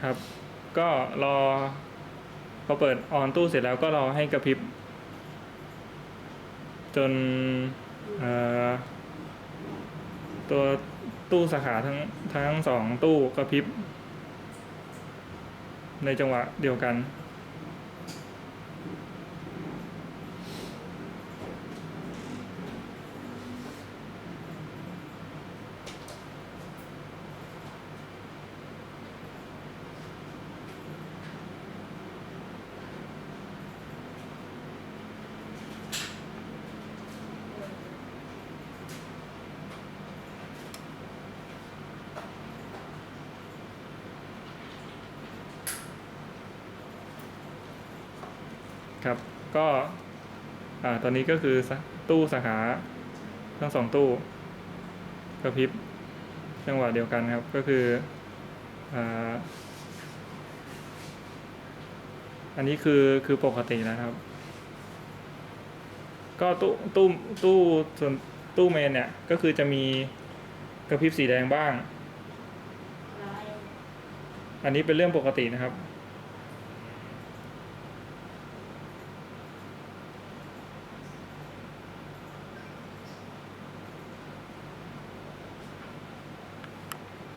ครับ ก็รอ พอเปิดออนตู้เสร็จแล้วก็รอให้กระพริบ จนตัวตู้สาขาทั้งทั้งสองตู้กระพริบ ในจังหวะเดียวกัน ครับ ก็อ่าตอนนี้ก็คือสะตู้สาขาทั้งสองตู้กระพริบจังหวะเดียวกันครับ ก็คืออ่าอันนี้คือคือปกตินะครับ ก็ตู้ตู้ตู้ส่วนตู้เมนเนี่ย ก็คือจะมีกระพริบสีแดงบ้าง อันนี้เป็นเรื่องปกตินะครับ